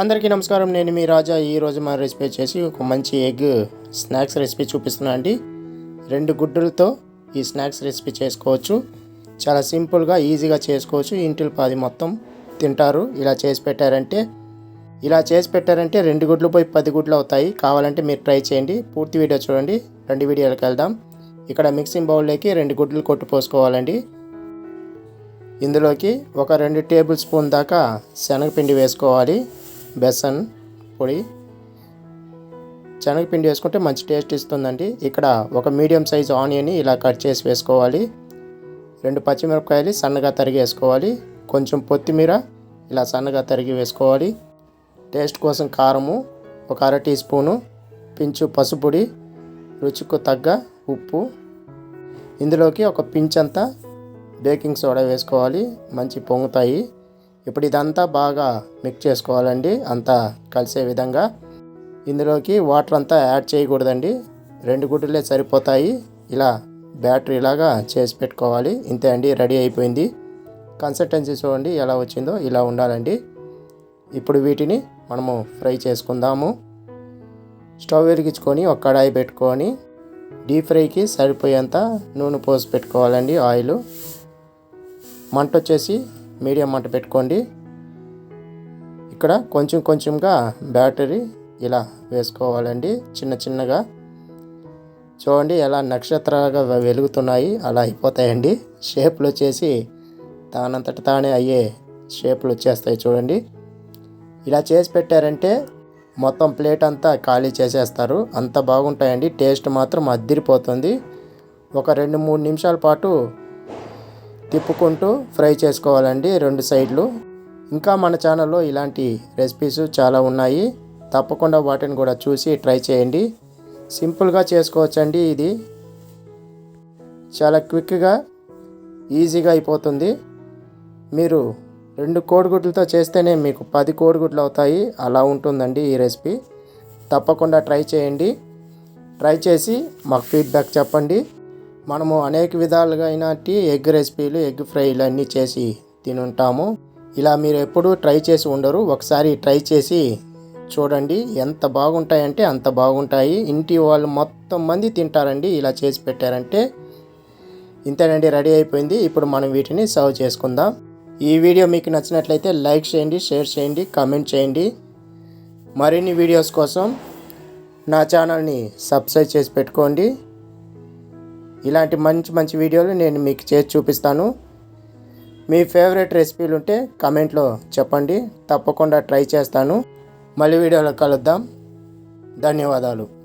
అందరికీ నమస్కారం. నేను మీ రాజా. ఈ రోజు రెసిపీ చేసి ఒక మంచి ఎగ్ స్నాక్స్ రెసిపీ చూపిస్తున్నా అండి. రెండు గుడ్డులతో ఈ స్నాక్స్ రెసిపీ చేసుకోవచ్చు. చాలా సింపుల్గా ఈజీగా చేసుకోవచ్చు. ఇంటిలో పాది మొత్తం తింటారు. ఇలా చేసి పెట్టారంటే ఇలా చేసి పెట్టారంటే రెండు గుడ్లు పోయి పది గుడ్లు అవుతాయి. కావాలంటే మీరు ట్రై చేయండి. పూర్తి వీడియో చూడండి. రెండు వీడియోలకు వెళ్దాం. ఇక్కడ మిక్సింగ్ బౌల్లోకి రెండు గుడ్లు కొట్టు పోసుకోవాలండి. ఇందులోకి ఒక రెండు టేబుల్ స్పూన్ దాకా శనగపిండి వేసుకోవాలి. బెసన్ పొడి శనగపిండి వేసుకుంటే మంచి టేస్ట్ ఇస్తుందండి. ఇక్కడ ఒక మీడియం సైజు ఆనియన్ని ఇలా కట్ చేసి వేసుకోవాలి. రెండు పచ్చిమిరపకాయలు సన్నగా తరిగి వేసుకోవాలి. కొంచెం కొత్తిమీర ఇలా సన్నగా తరిగి వేసుకోవాలి. టేస్ట్ కోసం కారము ఒక అర టీ స్పూను పించు పసుపొడి రుచికి తగ్గ ఉప్పు. ఇందులోకి ఒక పించ్ అంతా బేకింగ్ సోడా వేసుకోవాలి. మంచి పొంగుతాయి. ఇప్పుడు ఇదంతా బాగా మిక్స్ చేసుకోవాలండి. అంతా కలిసే విధంగా. ఇందులోకి వాటర్ అంతా యాడ్ చేయకూడదండి. రెండు గుడ్డలే సరిపోతాయి. ఇలా బ్యాటరీ ఇలాగా చేసి పెట్టుకోవాలి. ఇంతే అండి రెడీ అయిపోయింది. కన్సిస్టెన్సీ చూడండి ఎలా వచ్చిందో ఇలా ఉండాలండి. ఇప్పుడు వీటిని మనము ఫ్రై చేసుకుందాము. స్టవ్ వెలిగించుకొని ఒక కడాయి పెట్టుకొని డీప్ ఫ్రైకి సరిపోయేంత నూనె పోసి పెట్టుకోవాలండి ఆయిల్. మంట వచ్చేసి మీడియం మంట పెట్టుకోండి. ఇక్కడ కొంచెం కొంచెంగా బ్యాటరీ ఇలా వేసుకోవాలండి. చిన్న చిన్నగా. చూడండి ఎలా నక్షత్రాలుగా వెలుగుతున్నాయి. అలా అయిపోతాయండి. షేప్లు వచ్చేసి తానంతట తానే అయ్యే షేప్లు వచ్చేస్తాయి చూడండి. ఇలా చేసి పెట్టారంటే మొత్తం ప్లేట్ అంతా ఖాళీ చేసేస్తారు. అంత బాగుంటాయండి. టేస్ట్ మాత్రం అద్దిరిపోతుంది. ఒక రెండు మూడు నిమిషాల పాటు తిప్పుకుంటూ ఫ్రై చేసుకోవాలండి రెండు సైడ్లు. ఇంకా మన ఛానల్లో ఇలాంటి రెసిపీస్ చాలా ఉన్నాయి. తప్పకుండా వాటిని కూడా చూసి ట్రై చేయండి. సింపుల్గా చేసుకోవచ్చండి ఇది. చాలా క్విక్గా ఈజీగా అయిపోతుంది. మీరు రెండు కోడిగుడ్లతో చేస్తేనే మీకు పది కోడిగుడ్లు అవుతాయి. అలా ఉంటుందండి ఈ రెసిపీ. తప్పకుండా ట్రై చేయండి. ట్రై చేసి మాకు ఫీడ్బ్యాక్ చెప్పండి. మనము అనేక విధాలుగా అయినటి ఎగ్ రెసిపీలు ఎగ్ ఫ్రైలు అన్నీ చేసి తినుంటాము. ఇలా మీరు ఎప్పుడూ ట్రై చేసి ఉండరు. ఒకసారి ట్రై చేసి చూడండి ఎంత బాగుంటాయంటే అంత బాగుంటాయి. ఇంటి వాళ్ళు మొత్తం మంది తింటారండి ఇలా చేసి పెట్టారంటే. ఇంతేనండి రెడీ అయిపోయింది. ఇప్పుడు మనం వీటిని సర్వ్ చేసుకుందాం. ఈ వీడియో మీకు నచ్చినట్లయితే లైక్ చేయండి షేర్ చేయండి కామెంట్ చేయండి. మరిన్ని వీడియోస్ కోసం నా ఛానల్ని సబ్స్క్రైబ్ చేసి పెట్టుకోండి. ఇలాంటి మంచి మంచి వీడియోలు నేను మీకు చేసి చూపిస్తాను. మీ ఫేవరెట్ రెసిపీలు ఉంటే కమెంట్లో చెప్పండి. తప్పకుండా ట్రై చేస్తాను. మళ్ళీ వీడియోలో కలుద్దాం. ధన్యవాదాలు.